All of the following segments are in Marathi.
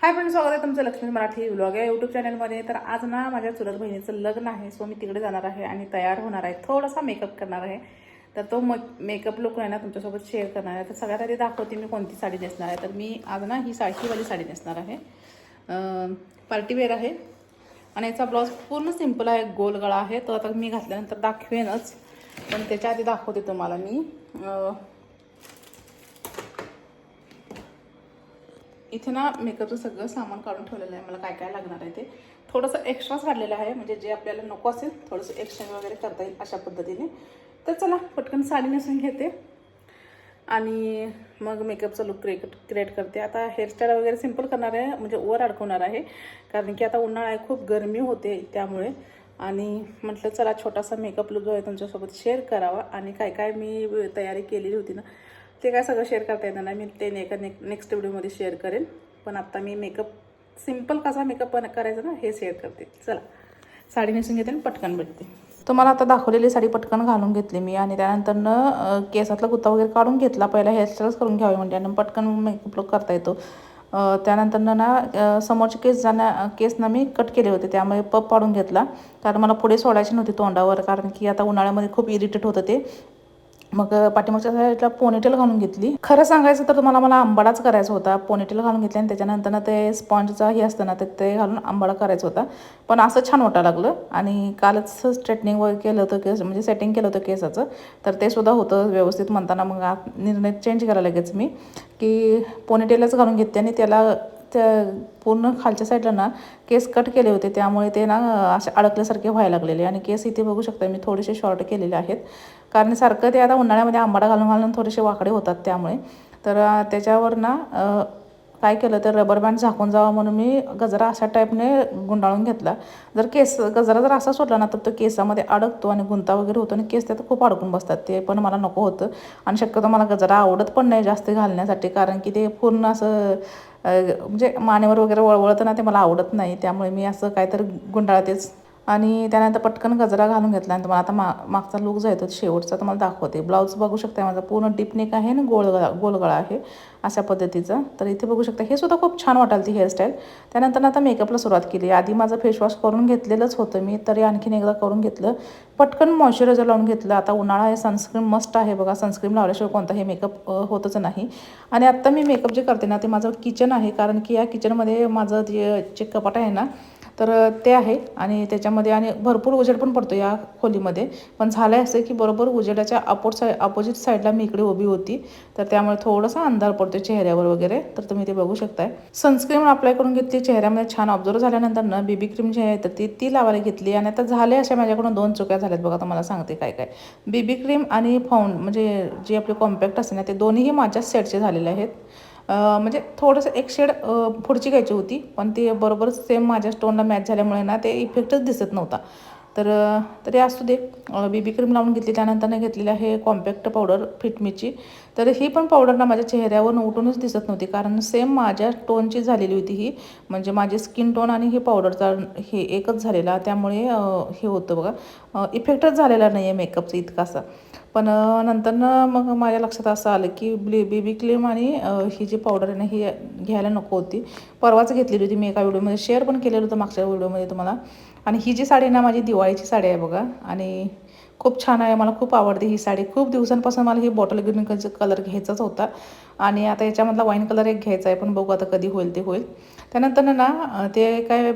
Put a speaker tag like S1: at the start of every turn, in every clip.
S1: हाय फ्रेंड स्वागत आहे तुमचं लक्ष्मी मराठी व्लॉग आहे यूट्यूब चॅनलमध्ये तर आज ना माझ्या चुलत बहिणीचं लग्न आहे सो मी तिकडे जाणार आहे आणि तयार होणार आहे. थोडासा मेकअप करणार आहे. तर तो म मेकअप लुक आहे ना तुमच्यासोबत शेअर करणार आहे. तर सगळ्यात आधी दाखवते मी कोणती साडी नेसणार आहे. तर मी आज ना ही साडीवाली साडी नेसणार आहे. पार्टीवेअर आहे. आणि याचा ब्लाऊज पूर्ण सिंपल आहे गोल गळा आहे. तो आता मी घातल्यानंतर दाखवेनच. पण त्याच्या आधी दाखवते तुम्हाला मी. इथे ना मेकअपचं सगळं सामान काढून ठेवलेलं आहे. मला काय काय लागणार आहे ते. थोडंसं एक्स्ट्राच काढलेलं आहे. म्हणजे जे आपल्याला नको असेल थोडंसं एक्स्ट्रा वगैरे करता येईल अशा पद्धतीने. तर चला पटकन साडी नेसून घेते. आणि मग मेकअपचा लुक क्रिएट क्रिएट करते. आता हेअरस्टाईल वगैरे सिंपल करणार आहे. म्हणजे वर अडकवणार आहे. कारण की आता उन्हाळा आहे खूप गरमी होते त्यामुळे. आणि म्हटलं चला छोटासा मेकअप लुक जो आहे तुमच्यासोबत शेअर करावा. आणि काय काय मी तयारी केलेली होती ना ते काय सगळं शेअर करता येणार नाही. मी ते एका ने नेक्स्ट व्हिडिओमध्ये शेअर करेन. पण आत्ता मी मेकअप सिंपल कसा मेकअप पण करायचा ना हे शेअर करते. चला. साडी नेसून घेते आणि पटकन भेटते तुम्हाला आता दाखवलेली साडी पटकन घालून घेतली मी आणि त्यानंतरनं केसातला गुत्ता वगैरे काढून घेतला. पहिला हेअरस्टाईल्स करून घ्यावे म्हणजे आणि पटकन मेकअप लुक करता येतो. त्यानंतरनं ना समोरचे केस जाण्या केस ना मी कट केले होते. त्यामुळे पप पाडून घेतला. कारण मला पुढे सोडायचे नव्हते तोंडावर. कारण की आता उन्हाळ्यामध्ये खूप इरिटेट होतं ते. मग पाठीमागच्या साईडला पोनेटेल घालून घेतली. खरं सांगायचं तर तुम्हाला मला आंबाडाच करायचा होता. पोनेटेल घालून घेतली आणि त्याच्यानंतर ते स्पॉन्जचा हे असतं ना ते ते घालून आंबाडा करायचा होता. पण असं छान वाटायला लागलं. आणि कालच स्ट्रेटनिंग वगैरे केलं होतं केस म्हणजे सेटिंग केलं होतं केसाचं. तर ते सुद्धा होतं व्यवस्थित म्हणताना मग निर्णय चेंज करायला लगेच मी. की पोनेटेलच घालून घेतली आणि त्याला त्या पूर्ण खालच्या साईडला ना केस कट केले होते. त्यामुळे ते ना असे अडकल्यासारखे व्हायला लागलेले. आणि केस इथे बघू शकता मी थोडेसे शॉर्ट केलेले आहेत. कारण सारखं ते आता उन्हाळ्यामध्ये आंबाडा घालून घालून थोडेसे वाकडे होतात त्यामुळे. तर त्याच्यावर ना काय केलं तर रबर बँड झाकून जावा म्हणून मी गजरा अशा टाईपने गुंडाळून घेतला. जर केस गजरा जर असा सोडला ना तर तो केसामध्ये अडकतो आणि गुंता वगैरे होतो आणि केस त्यात खूप अडकून बसतात. ते पण मला नको होतं. आणि शक्यतो मला गजरा आवडत पण नाही जास्त घालण्यासाठी. कारण की ते पूर्ण असं म्हणजे मानेवर वगैरे वळवळतं ना ते मला आवडत नाही. त्यामुळे मी असं काहीतरी गुंडाळतेच आणि त्यानंतर पटकन गजरा घालून घेतला आणि तुम्हाला आता मा मागचा लूक जो आहे तो शेवटचा तुम्हाला दाखवते. ब्लाऊज बघू शकता माझा पूर्ण डिपनेक आहे आणि गोलगळा गोलगळा आहे अशा पद्धतीचा. तर इथे बघू शकता हे सुद्धा खूप छान वाटाल ती हेअरस्टाईल त्यानंतर आता मेकअपला सुरुवात केली. आधी माझं फेसवॉश करून घेतलेलंच होतं मी तरी आणखीन एकदा करून घेतलं. पटकन मॉइश्चरायझर लावून घेतलं. आता उन्हाळा आहे सनस्क्रीन मस्ट आहे बघा. सनस्क्रीन लावल्याशिवाय कोणताही मेकअप होतच नाही. आणि आत्ता मी मेकअप जे करते ना ते माझं किचन आहे. कारण की या किचनमध्ये माझं जे जे कपाट आहे ना तर ते आहे. आणि त्याच्यामध्ये आणि भरपूर उजेड पण पडतो या खोलीमध्ये. पण झालं आहे असं की बरोबर उजेडाच्या अपोट साईड अपोजिट साईडला मी इकडे उभी होती. तर त्यामुळे थोडासा अंधार पडतो चेहऱ्यावर वगैरे. तर तुम्ही ते बघू शकताय. सनस्क्रीन अप्लाय करून घेतली चेहऱ्यामध्ये छान ऑब्झर्व झाल्यानंतर ना बेबी क्रीम जी आहे तर ती ती लावायला घेतली. आणि आता झाले अशा माझ्याकडून दोन चुक्या झाल्यात बघा तुम्हाला सांगते काय काय. बेबी क्रीम आणि फाऊंड म्हणजे जे आपले कॉम्पॅक्ट असते ना ते दोन्हीही माझ्याच सेटचे झालेले आहेत. म्हणजे थोडंसं एक शेड पुढची घ्यायची होती. पण ते बरोबर सेम माझ्या स्टोनला मॅच झाल्यामुळे ना ते इफेक्टच दिसत नव्हता. तर तरी असू दे. बीबी क्रीम लावून घेतली त्यानंतर घेतलेली आहे कॉम्पॅक्ट पावडर फिटमीची तर ही पण पावडर ना माझ्या चेहऱ्यावर उठूनच दिसत नव्हती कारण सेम माझ्या टोनची झालेली होती ही. म्हणजे माझी स्किन टोन आणि ही पावडरचा हे एकच झालेला त्यामुळे हे होतं बघा. इफेक्टच झालेला नाही आहे मेकअपचा इतकासा पण नंतर नंतरनं मग माझ्या लक्षात असं आलं की ब्ले बेबी क्रीम आणि ही जी पावडर आहे ना ही घ्यायला नको होती. परवाच घेतलेली होती मी एका व्हिडिओमध्ये शेअर पण केलेलं होतं मागच्या व्हिडिओमध्ये तुम्हाला. आणि ही जी साडी ना माझी दिवाळीची साडी आहे बघा. आणि खूप छान आहे मला खूप आवडते ही साडी. खूप दिवसांपासून मला ही बॉटल ग्रीन कलर घ्यायचाच होता. आणि आता याच्यामधला वाईन कलर एक घ्यायचा आहे पण बघू आता कधी होईल ते होईल. त्यानंतर ना ते काय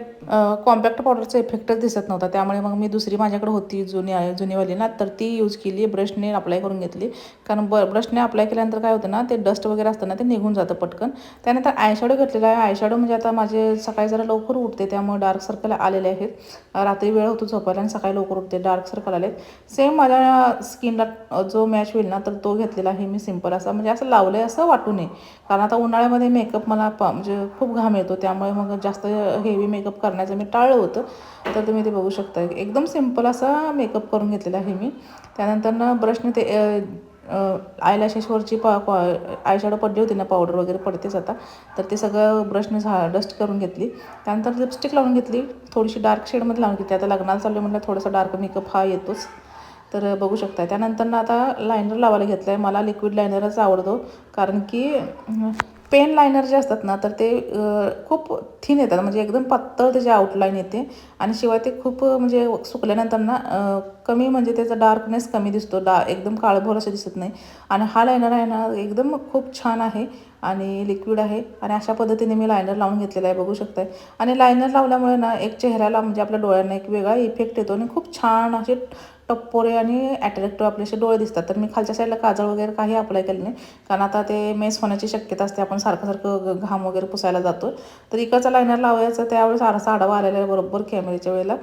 S1: कॉम्पॅक्ट पावडरचा इफेक्टच दिसत नव्हता. त्यामुळे मग मी दुसरी माझ्याकडे होती जुनी जुनीवाली ना तर ती यूज केली ब्रशने अप्लाय करून घेतली. कारण ब ब्रशने अप्लाय केल्यानंतर काय होतं ना ते डस्ट वगैरे असतं ना ते निघून जातं पटकन. त्यानंतर आयशॅडो घेतलेला आहे. आयशॅडो म्हणजे आता माझे सकाळी जरा लवकर उठते त्यामुळे डार्क सर्कल आलेले आहेत. रात्री वेळ होतो झोपायला आणि सकाळी लवकर उठते डार्क सर्कल आले सेम माझ्या स्किनला जो मॅच होईल ना तर तो घेतलेला आहे मी सिंपल असा. म्हणजे असं लावलं आहे असं वाटू नये. कारण आता उन्हाळ्यामध्ये मेकअप मला प म्हणजे खूप घाम येतो त्यामुळे मग जास्त हेवी मेकअप करण्याचं मी टाळलं होतं. तर तुम्ही ते बघू शकता. एकदम सिंपल असा मेकअप करून घेतलेला आहे मी. त्यानंतर ना ब्रशने ते आयलॅशेसवरची पा आयशॅडो पडली होती ना पावडर वगैरे पडतेच आता. तर ते सगळं ब्रशने झा डस्ट करून घेतली. त्यानंतर लिपस्टिक लावून घेतली. थोडीशी डार्क शेडमध्ये लावून घेतली. आता लग्नाला चालू म्हटलं थोडासा डार्क मेकअप हा येतोच. तर बघू शकता त्यानंतर ना आता लायनर लावायला घेतलं आहे मला लिक्विड लायनरच आवडतो. कारण की पेन लायनर जे असतात ना तर ते खूप थिन येतात. म्हणजे एकदम पातळ त्याची आउटलाईन येते. आणि शिवाय ते खूप म्हणजे सुकल्यानंतर ना कमी म्हणजे त्याचा डार्कनेस कमी दिसतो. डा एकदम काळभोर असं दिसत नाही. आणि हा लायनर आहे ना एकदम खूप छान आहे आणि लिक्विड आहे. आणि अशा पद्धतीने मी लायनर लावून घेतलेला आहे बघू शकताय. आणि लायनर लावल्यामुळे ना एक चेहऱ्याला म्हणजे आपल्या डोळ्यांना एक वेगळा इफेक्ट येतो आणि खूप छान असे टप्पोरे आणि ॲट्रॅक्टिव्ह आपले असे डोळे दिसतात. तर मी खालच्या साईडला काजळ वगैरे काही अप्लाय केलं नाही. कारण आता ते मेस होण्याची शक्यता असते. आपण सारखं सारखं घाम वगैरे पुसायला जातो. तर इकडचा लायनर लावायचं. त्यावेळेस आरसा आडवा आलेला आहे बरोबर कॅमेऱ्याच्या वेळेला.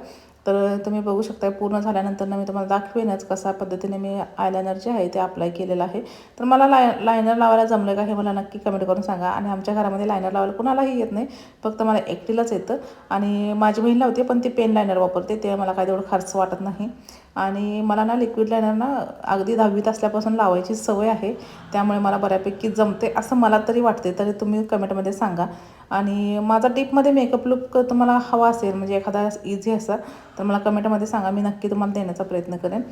S1: तर तुम्ही बघू शकता पूर्ण झाल्यानंतर ना मी तुम्हाला दाखवेनच कशा पद्धतीने मी आयलायनर जे आहे ते अप्लाय केलेलं आहे. तर मला लाय लायनर लावायला जमलं का हे मला नक्की कमेंट करून सांगा. आणि आमच्या घरामध्ये लायनर लावायला कुणालाही येत नाही फक्त मला एकटीलाच येतं. आणि माझी बहीण लावते पण ती पेन लायनर वापरते ते मला काय तेवढं खर्च वाटत नाही. आणि मला ना लिक्विड लायनर ना अगदी दहावीत असल्यापासून लावायची सवय आहे. त्यामुळे मला बऱ्यापैकी जमते असं मला तरी वाटते तरी तुम्ही कमेंटमध्ये सांगा. आणि माझा डीपमध्ये मेकअप लुक तुम्हाला हवा असेल म्हणजे एखादा इझी असा तर मला कमेंटमध्ये सांगा मी नक्की तुम्हाला देण्याचा प्रयत्न करेन.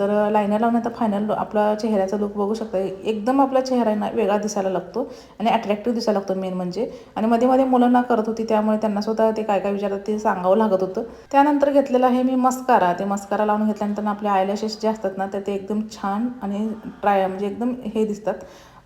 S1: तर लायनर लावण्याचा फायनल आपला चेहऱ्याचा लुक बघू शकता एकदम आपला चेहरा ना वेगळा दिसायला लागतो आणि अट्रॅक्टिव्ह दिसायला लागतो मेन म्हणजे. आणि मध्ये मध्ये मुलांना करत होती त्यामुळे त्यांना स्वतः ते काय काय विचारतात ते सांगावं लागत होतं. त्यानंतर घेतलेलं आहे मी मस्कारा ते मस्कारा लावून घेतल्यानंतर आपले आयलॅशेस जे असतात ना तर ते एकदम छान आणि ट्राय म्हणजे एकदम हे दिसतात.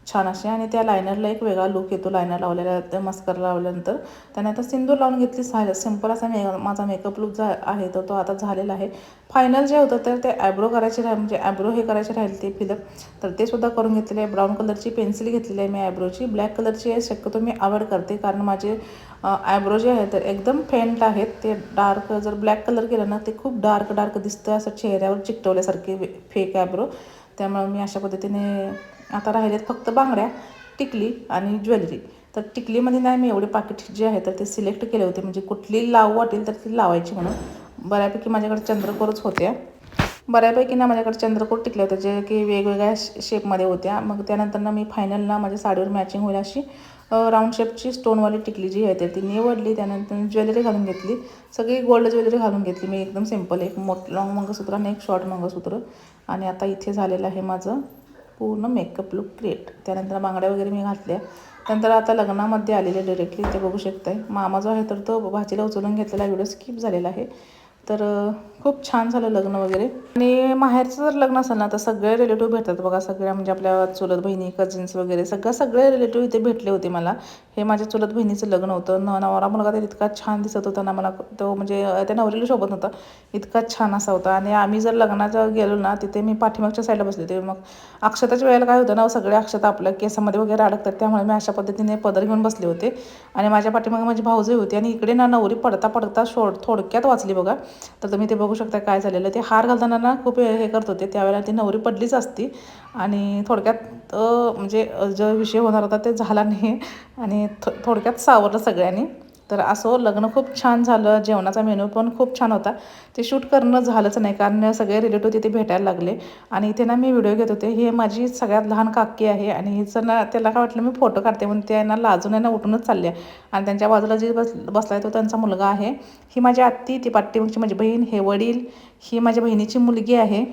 S1: छान अशी. आणि त्या लायनरला एक वेगळा लुक येतो लायनर लावलेला त्या मस्कर लावल्यानंतर. त्याने आता सिंदूर लावून घेतली झालं सिंपल असा मे माझा मेकअप लुक जा आहे तर तो आता झालेला आहे. फायनल जे होतं तर ते ॲब्रो करायचे राहील म्हणजे ॲब्रो हे करायचे राहील ते फिलअप तर ते सुद्धा करून घेतलेले आहे. ब्राऊन कलरची पेन्सिल घेतलेली आहे मी ॲब्रोची ब्लॅक कलरची आहे शक्यतो मी अवॉइड करते. कारण माझे ॲब्रो जे आहे तर एकदम फेंट आहेत. ते डार्क जर ब्लॅक कलर केलं ना ते खूप डार्क डार्क दिसतं असं चेहऱ्यावर चिकटवल्यासारखे फेक ॲब्रो त्यामुळे मी अशा पद्धतीने आता राहिलेत फक्त बांगड्या टिकली आणि ज्वेलरी. तर टिकलीमध्ये नाही मी एवढे पाकिट जे आहे तर ते सिलेक्ट केले होते. म्हणजे कुठली लावू वाटेल तर ती लावायची म्हणून. बऱ्यापैकी माझ्याकडे चंद्रकोरच होत्या. बऱ्यापैकी ना माझ्याकडे चंद्रकोर टिकले होते जे की वेगवेगळ्या शेपमध्ये होत्या. मग त्यानंतर ना मी फायनल ना माझ्या साडीवर मॅचिंग होईल अशी राऊंड शेपची स्टोनवाली टिकली जी आहे ती निवडली त्यानंतर ज्वेलरी घालून घेतली. सगळी गोल्ड ज्वेलरी घालून घेतली मी एकदम सिंपल एक मोठ लॉंग मंगळसूत्र आणि एक शॉर्ट मंगळसूत्र. आणि आता इथे झालेलं आहे माझं पूर्ण मेकअप लुक क्रिएट त्यानंतर बांगड्या वगैरे मी घातल्या. त्यानंतर आता लग्नामध्ये आलेले डिरेक्टली ते बघू शकताय. मामा जो आहे तर तो भाजीला उचलून घेतलेला व्हिडिओ स्किप झालेला आहे. तर खूप छान झालं लग्न वगैरे. आणि माहेरचं जर लग्न असेल ना तर सगळे रिलेटिव्ह भेटतात बघा. सगळ्या म्हणजे आपल्या चुलत बहिणी कझिन्स वगैरे सगळं सगळे रिलेटिव्ह इथे भेटले होते मला. हे माझ्या चुलत बहिणीचं लग्न होतं. न नवरा मुलगा तर इतका छान दिसत होता ना मला. तो म्हणजे त्या नवरीला शोभत नव्हता. इतका छान असा होता. आणि आम्ही जर लग्नाचा गेलो ना तिथे मी पाठीमागच्या साईडला बसले होते. मग अक्षताच्या वेळेला काय होतं ना सगळे अक्षता आपल्या केसामध्ये वगैरे अडकतात. त्यामुळे मी अशा पद्धतीने पदर घेऊन बसले होते. आणि माझ्या पाठीमागे माझी भाऊजही होती. आणि इकडे ना नवरी पडता पडता शोड थोडक्यात वाचली बघा. तर तुम्ही ते बघू शकता काय झालेलं ते हार घालताना ना खूप हे करत होते. त्यावेळेला ती नवरी पडलीच असती. आणि थोडक्यात म्हणजे जो विषय होणार होता ते झाला नाही. आणि थो थोडक्यात सावरलं सगळ्यांनी. तर असं लग्न खूप छान झालं जेवणाचा मेनू पण खूप छान होता. ते शूट करणं झालंच नाही कारण सगळे रिलेटिव्ह तिथे भेटायला लागले. आणि इथे ना मी व्हिडिओ घेत होते हे माझी सगळ्यात लहान काकी आहे आणि हिचं ना त्याला काय वाटलं मी फोटो काढते म्हणून त्यांना लाजून आहे ना उठूनच चालले. आणि त्यांच्या बाजूला जी बस बसला आहे तो त्यांचा मुलगा आहे. ही माझी आत्ती ती पाठ्यमुखची माझी बहीण हे वडील ही माझ्या बहिणीची मुलगी आहे.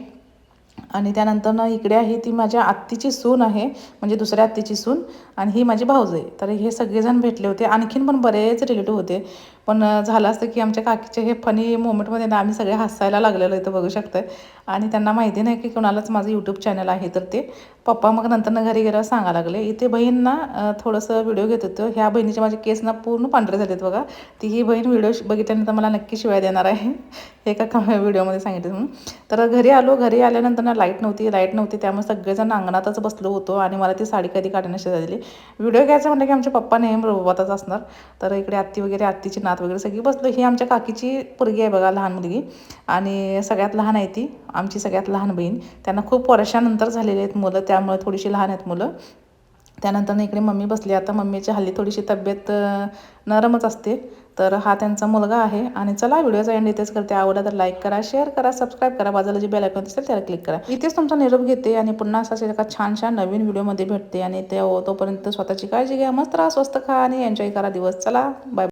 S1: आणि त्यानंतर ना इकडे आहे ती माझ्या आत्तीची सून आहे म्हणजे दुसऱ्या आत्तीची सून. आणि ही माझी भाऊज आहे. तर हे सगळेजण भेटले होते. आणखीन पण बरेच रिलेटिव्ह होते. पण झालं असतं की आमच्या काकीचे हे फनी मोमेंटमध्ये ना आम्ही सगळे हसायला लागलेलो इथं बघू शकताय. आणि त्यांना माहिती नाही की कोणालाच माझं यूट्यूब चॅनल आहे तर ते. पप्पा मग नंतर घरी गेल्यावर सांगा लागले इथे बहीण ना थोडंसं व्हिडिओ घेत होतो. ह्या बहिणीचे माझे केस ना पूर्ण पांढरे झालेत बघा. ती ही बहीण व्हिडिओ बघितल्यानंतर मला नक्की शिवाय देणार आहे. एका का व्हिडिओमध्ये सांगितलं. म्हणून तर घरी आलो घरी आल्यानंतर ना लाइट नव्हती लाइट नव्हती. त्यामुळे सगळेजण अंगणातच बसलो होतो आणि मला ती साडी कधी काढण्याची झाली. व्हिडिओ घ्यायचं म्हणलं की आमचे पप्पा नेहमी रोबातच असणार. तर इकडे आत्ती वगैरे आत्तीची नात वगैरे सगळी बसलो ही आमच्या काकीची पोरगी आहे बघा लहान मुलगी. आणि सगळ्यात लहान आहे ती आमची सगळ्यात लहान बहीण. त्यांना खूप वर्षानंतर झालेली आहेत मुलं त्यामुळे थोडीशी लहान आहेत मुलं. त्यानंतर इकडे मम्मी बसली आता मम्मीची हल्ली थोडीशी तब्येत नरमच असते. तर हा त्यांचा मुलगा आहे आणि चला व्हिडिओचा एंड इथेच करते. आवडला तर लाईक करा शेअर करा सबस्क्राईब करा. बाजूला जी बेल आयकॉन दिसेल त्याला क्लिक करा. इथेच तुमचा निरोप घेते आणि पुन्हा असाच एका छानशा नवीन व्हिडिओमध्ये भेटते आणि ते तोपर्यंत स्वतःची काळजी घ्या मस्त राहा स्वस्त खा आणि एन्जॉय करा दिवस. चला बाय